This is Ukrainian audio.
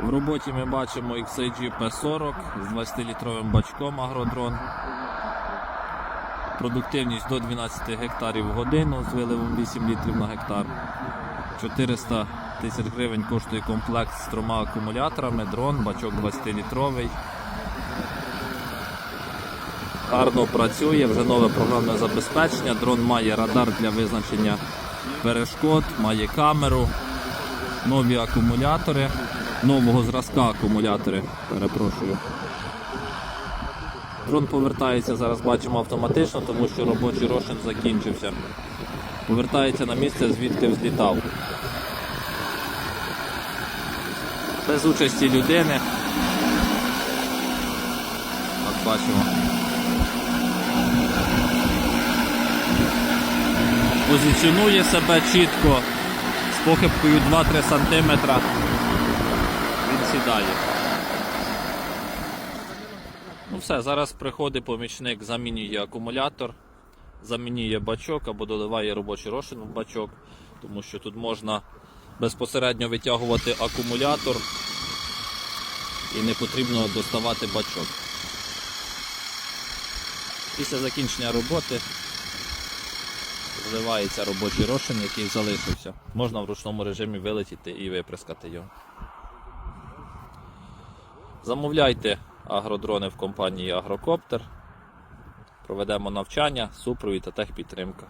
В роботі ми бачимо XIG P40 з 20-літровим бачком агродрон. Продуктивність до 12 гектарів в годину з виливом 8 літрів на гектар. 400 тисяч гривень коштує комплект з трьома акумуляторами, дрон, бачок 20-літровий. Гарно працює, вже нове програмне забезпечення. Дрон має радар для визначення перешкод, має камеру, нові акумулятори, нового зразка акумулятори. Перепрошую. Дрон повертається зараз, бачимо автоматично, тому що робочий розчин закінчився. Повертається на місце, звідки взлітав. Без участі людини. От бачимо. Позиціонує себе чітко з похибкою 2-3 см. Сідає. Ну все, зараз приходить помічник, замінює акумулятор, замінює бачок або доливає робочий розчин в бачок, тому що тут можна безпосередньо витягувати акумулятор і не потрібно доставати бачок. Після закінчення роботи зливається робочий розчин, який залишився. Можна в ручному режимі вилетіти і виприскати його. Замовляйте агродрони в компанії Агрокоптер. Проведемо навчання, супровід та техпідтримка.